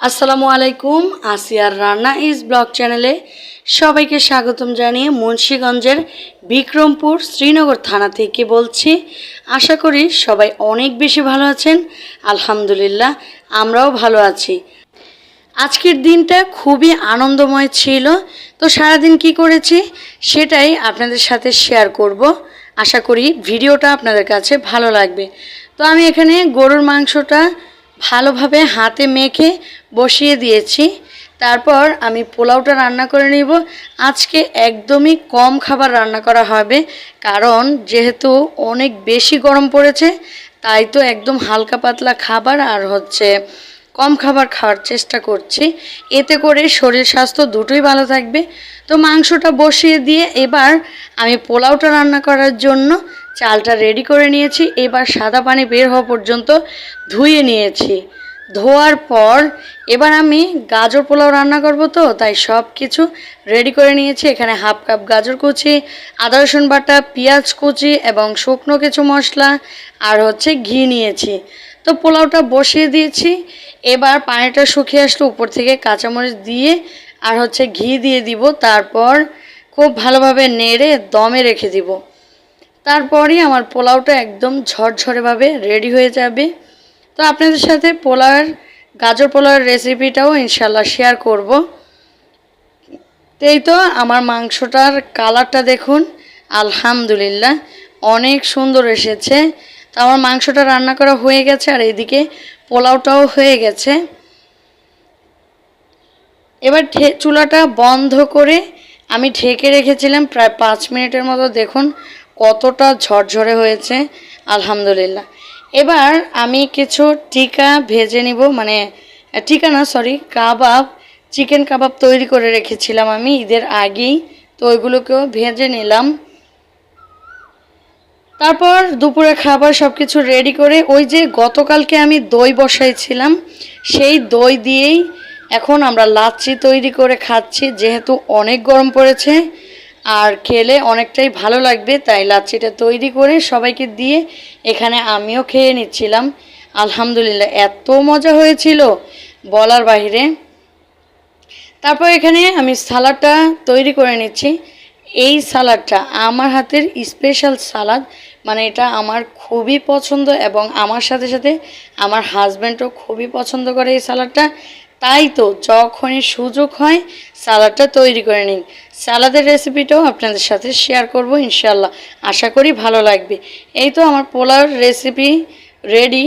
আসসালামু আলাইকুম। আসিয়ার রান্না ইজ ব্লগ চ্যানেলে সবাইকে স্বাগতম জানিয়ে মুন্সীগঞ্জের বিক্রমপুর শ্রীনগর থানা থেকে বলছি, আশা করি সবাই অনেক বেশি ভালো আছেন। আলহামদুলিল্লাহ, আমরাও ভালো আছি। আজকের দিনটা খুবই আনন্দময় ছিল। তো সারাদিন কি করেছি সেটাই আপনাদের সাথে শেয়ার করব। আশা করি ভিডিওটা আপনাদের কাছে ভালো লাগবে। তো আমি এখানে গরুর মাংসটা ভালোভাবে হাতে মেখে বসিয়ে দিয়েছি। তারপর আমি পোলাওটা রান্না করে নিব। আজকে একদমই কম খাবার রান্না করা হবে, কারণ যেহেতু অনেক বেশি গরম পড়েছে, তাই তো একদম হালকা পাতলা খাবার আর হচ্ছে কম খাবার খাওয়ার চেষ্টা করছি। এতে করে শরীর স্বাস্থ্য দুটোই ভালো থাকবে। তো মাংসটা বসিয়ে দিয়ে এবার আমি পোলাওটা রান্না করার জন্য চালটা রেডি করে নিয়েছি। এবার সাদা পানি বের হওয়া পর্যন্ত ধুয়ে নিয়েছি। ধোয়ার পর এবার আমি গাজর পোলাও রান্না করব তো, তাই সব কিছু রেডি করে নিয়েছি। এখানে হাফ কাপ গাজর কুচি, আদা রসুন বাটা, পেঁয়াজ কুচি এবং শুকনো কিছু মশলা আর হচ্ছে ঘি নিয়েছি। তো পোলাওটা বসিয়ে দিয়েছি। এবার পানিটা শুকিয়ে আসলে উপর থেকে কাঁচামরিচ দিয়ে আর হচ্ছে ঘি দিয়ে দিব। তারপর খুব ভালোভাবে নেড়ে দমে রেখে দিব। তারপরই আমার পোলাওটা একদম ঝরঝরেভাবে রেডি হয়ে যাবে। তো আপনাদের সাথে পোলাওয়ের, গাজর পোলাওয়ের রেসিপিটাও ইনশাল্লাহ শেয়ার করব। এই তো আমার মাংসটার কালারটা দেখুন, আলহামদুলিল্লাহ অনেক সুন্দর এসেছে। তো আমার মাংসটা রান্না করা হয়ে গেছে আর এদিকে পোলাওটাও হয়ে গেছে। এবার ঠে, চুলাটা বন্ধ করে আমি ঢেকে রেখেছিলাম প্রায় পাঁচ মিনিটের মতো। দেখুন কতটা ঝরঝরে হয়েছে, আলহামদুলিল্লাহ। এবার আমি কিছু টিকা ভেজে নিব মানে টিকা না সরি কাবাব, চিকেন কাবাব তৈরি করে রেখেছিলাম আমি ঈদের আগেই, তো ওইগুলোকেও ভেজে নিলাম। তারপর দুপুরে খাবার সব কিছু রেডি করে, ওই যে গতকালকে আমি দই বসাইছিলাম, সেই দই দিয়েই এখন আমরা লাচ্ছি তৈরি করে খাচ্ছি, যেহেতু অনেক গরম পড়েছে আর খেলে অনেকটাই ভালো লাগবে, তাই লাচ্ছিটা তৈরি করে সবাইকে দিয়ে এখানে আমিও খেয়ে নিচ্ছিলাম। আলহামদুলিল্লাহ, এত মজা হয়েছিল বলার বাইরে তারপর এখানে আমি সালাডটা তৈরি করে নিচ্ছি। এই সালাডটা আমার হাতের স্পেশাল সালাদ মানে এটা আমার খুবই পছন্দ এবং আমার সাথে সাথে আমার হাজব্যান্ডও খুবই পছন্দ করে এই সালাডটা। তাই তো যখনই সুযোগ হয় সালাডটা তৈরি করে নিন। সালাদের রেসিপিটাও আপনাদের সাথে শেয়ার করব ইনশাল্লাহ আশা করি ভালো লাগবে। এই তো আমার পোলার রেসিপি রেডি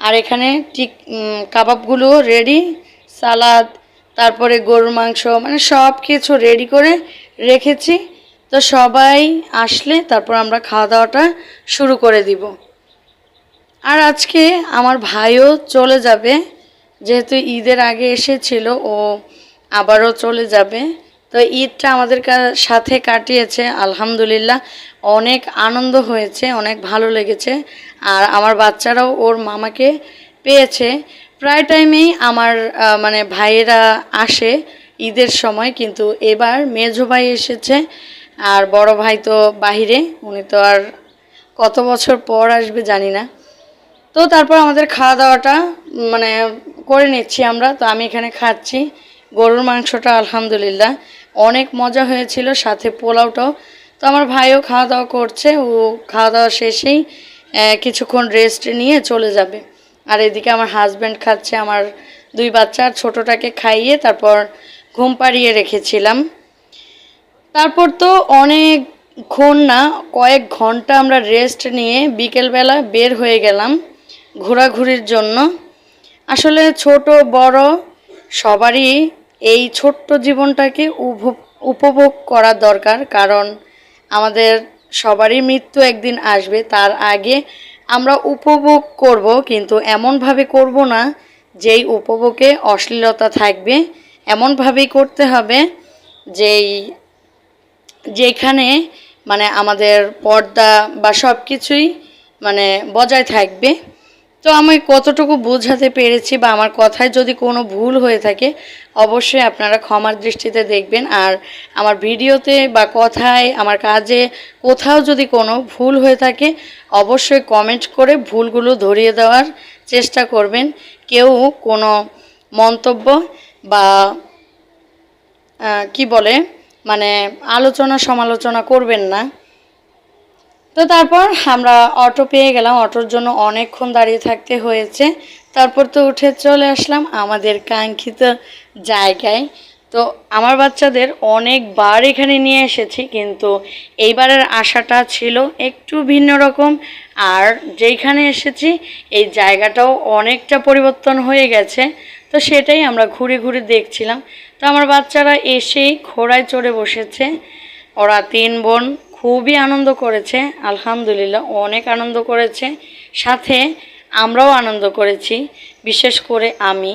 আর এখানে টিক কাবাবগুলো রেডি সালাদ, তারপরে গরুর মাংস মানে সব কিছু রেডি করে রেখেছি। তো সবাই আসলে তারপর আমরা খাওয়া দাওয়াটা শুরু করে দিব। আর আজকে আমার ভাইও চলে যাবে। যেহেতু ঈদের আগে এসেছিল, ও আবারও চলে যাবে। তো ঈদটা আমাদের সাথে কাটিয়েছে, আলহামদুলিল্লাহ। অনেক আনন্দ হয়েছে, অনেক ভালো লেগেছে। আর আমার বাচ্চারাও ওর মামাকে পেয়েছে। প্রায় টাইমেই আমার মানে ভাইয়েরা আসে ঈদের সময়, কিন্তু এবার মেজো ভাই এসেছে, আর বড় ভাই তো বাহিরে, উনি তো আর কত বছর পর আসবে জানি না। তো তারপর আমাদের খাওয়া দাওয়াটা মানে করে নিচ্ছি আমরা, তো আমি এখানে খাচ্ছি। গরুর মাংসটা আলহামদুলিল্লাহ। অনেক মজা হয়েছিল, সাথে পোলাওটাও। তো আমার ভাইও খাওয়া দাওয়া করছে, ও খাওয়া দাওয়া শেষেই কিছুক্ষণ রেস্ট নিয়ে চলে যাবে। আর এদিকে আমার হাজব্যান্ড খাচ্ছে, আমার দুই বাচ্চার ছোটোটাকে খাইয়ে তারপর ঘুম পাড়িয়ে রেখেছিলাম। তারপর তো অনেকক্ষণ না, কয়েক ঘণ্টা আমরা রেস্ট নিয়ে বিকেলবেলা বের হয়ে গেলাম ঘোরাঘুরির জন্য। আসলে ছোট, বড় সবারই এই ছোট্ট জীবনটাকে উপভোগ করা দরকার। কারণ আমাদের সবারই মৃত্যু একদিন আসবে, তার আগে আমরা উপভোগ করব, কিন্তু এমনভাবে করব না যেই উপভোগে অশ্লীলতা থাকবে। এমনভাবেই করতে হবে যেই, যেখানে মানে আমাদের পর্দা বা সব কিছুই মানে বজায় থাকবে। তো আমি কতটুকু বোঝাতে পেরেছি বা আমার কথায় যদি কোনো ভুল হয়ে থাকে, অবশ্যই আপনারা ক্ষমার দৃষ্টিতে দেখবেন। আর আমার ভিডিওতে বা কথায়, আমার কাজে কোথাও যদি কোনো ভুল হয়ে থাকে, অবশ্যই কমেন্ট করে ভুলগুলো ধরিয়ে দেওয়ার চেষ্টা করবেন। কেউ কোনো মন্তব্য বা কি বলে মানে আলোচনা সমালোচনা করবেন না। তো তারপর আমরা অটো পেয়ে গেলাম। অটোর জন্য অনেকক্ষণ দাঁড়িয়ে থাকতে হয়েছে। তারপর তো উঠে চলে আসলাম আমাদের কাঙ্ক্ষিত জায়গায়। তো আমার বাচ্চাদের অনেকবার এখানে নিয়ে এসেছি, কিন্তু এইবারের আশাটা ছিল একটু ভিন্ন রকম। আর যেইখানে এসেছি, এই জায়গাটাও অনেকটা পরিবর্তন হয়ে গেছে। তো সেটাই আমরা ঘুরে ঘুরে দেখছিলাম। তো আমার বাচ্চারা এসেই ঘোড়ায় চড়ে বসেছে। ওরা তিন বোন খুবই আনন্দ করেছে, আলহামদুলিল্লাহ, অনেক আনন্দ করেছে। সাথে আমরাও আনন্দ করেছি, বিশেষ করে আমি।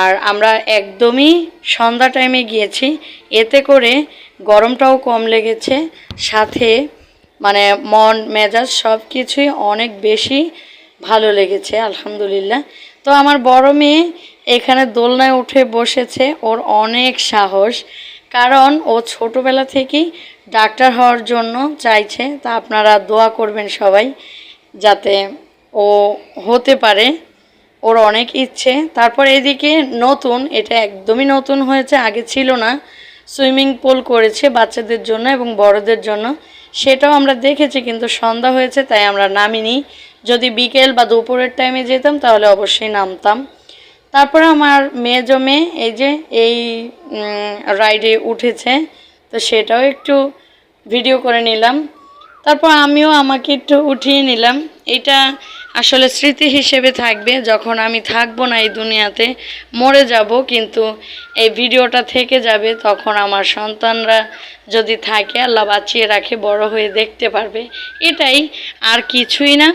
আর আমরা একদমই সন্ধ্যা টাইমে গিয়েছি, এতে করে গরমটাও কম লেগেছে। সাথে মানে মন, মেজাজ সব কিছুই অনেক বেশি ভালো লেগেছে, আলহামদুলিল্লাহ। তো আমার বড় মেয়ে এখানে দোলনায় উঠে বসেছে, ওর অনেক সাহস। কারণ ও ছোটোবেলা থেকেই ডাক্তার হওয়ার জন্য চাইছে, তা আপনারা দোয়া করবেন সবাই যাতে ও হতে পারে। ওর অনেক ইচ্ছে। তারপর এদিকে নতুন, এটা একদমই নতুন হয়েছে, আগে ছিল না। সুইমিং পুল করেছে বাচ্চাদের জন্য এবং বড়দের জন্য। সেটাও আমরা দেখেছি, কিন্তু সন্ধ্যা হয়েছে, তাই আমরা নামিনি। যদি বিকেল বা দুপুরের টাইমে যেতাম, তাহলে অবশ্যই নামতাম। তারপরে আমার মেয়ে জমে এই যে, এই রাইডে উঠেছে, তো সেটাও একটু ভিডিও করে নিলাম। তারপর আমিও আমাকে একটু উঠিয়ে নিলাম। এটা আসলে স্মৃতি হিসেবে থাকবে, যখন আমি থাকব না এই দুনিয়াতে, মরে যাব, কিন্তু এই ভিডিওটা থেকে যাবে, তখন আমার সন্তানরা যদি থাকে, আল্লাহ বাঁচিয়ে রাখে, বড় হয়ে দেখতে পারবে। এটাই আর কিছুই না।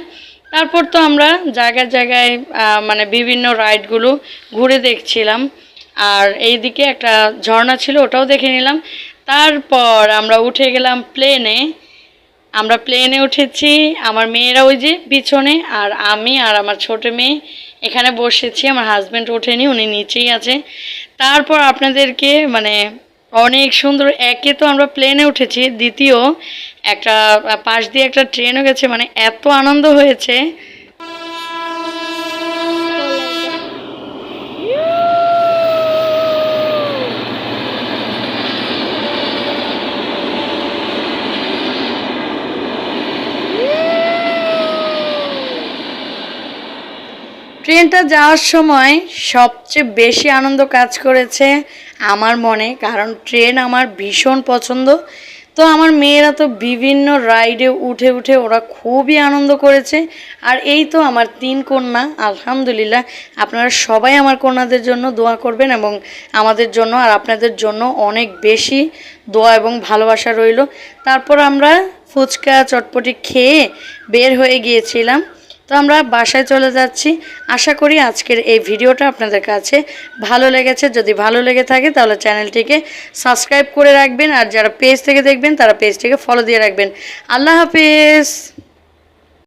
তারপর তো আমরা জায়গায় জায়গায় মানে বিভিন্ন রাইডগুলো ঘুরে দেখছিলাম। আর এইদিকে একটা ঝর্ণা ছিল, ওটাও দেখে নিলাম। তারপর আমরা উঠে গেলাম প্লেনে। আমরা প্লেনে উঠেছি, আমার মেয়েরা ওই যে পিছনে, আর আমি আর আমার ছোট মেয়ে এখানে বসেছি। আমার হাজব্যান্ড ওঠেনি, উনি নিচেই আছে। তারপর আপনাদেরকে মানে অনেক সুন্দর। একে তো আমরা প্লেনে উঠেছি। দ্বিতীয় একটা, পাশ দিয়ে একটা ট্রেনও গেছে। মানে এত আনন্দ হয়েছে। ট্রেনটা যাওয়ার সময় সবচেয়ে বেশি আনন্দ কাজ করেছে আমার মনে, কারণ ট্রেন আমার ভীষণ পছন্দ। তো আমার মেয়েরা তো বিভিন্ন রাইডে উঠে উঠে ওরা খুবই আনন্দ করেছে। আর এই তো আমার তিন কন্যা, আলহামদুলিল্লাহ। আপনারা সবাই আমার কন্যাদের জন্য দোয়া করবেন এবং আমাদের জন্য আর আপনাদের জন্য অনেক বেশি দোয়া এবং ভালোবাসা রইল। তারপর আমরা ফুচকা চটপটি খেয়ে বের হয়ে গিয়েছিলাম। তো আমরা বাসায় চলে যাচ্ছি। আশা করি আজকের এই ভিডিওটা আপনাদের কাছে ভালো লেগেছে। যদি ভালো লেগে থাকে তাহলে চ্যানেলটিকে সাবস্ক্রাইব করে রাখবেন। আর যারা পেজ থেকে দেখবেন তারা পেজটিকে ফলো দিয়ে রাখবেন। আল্লাহ হাফিজ।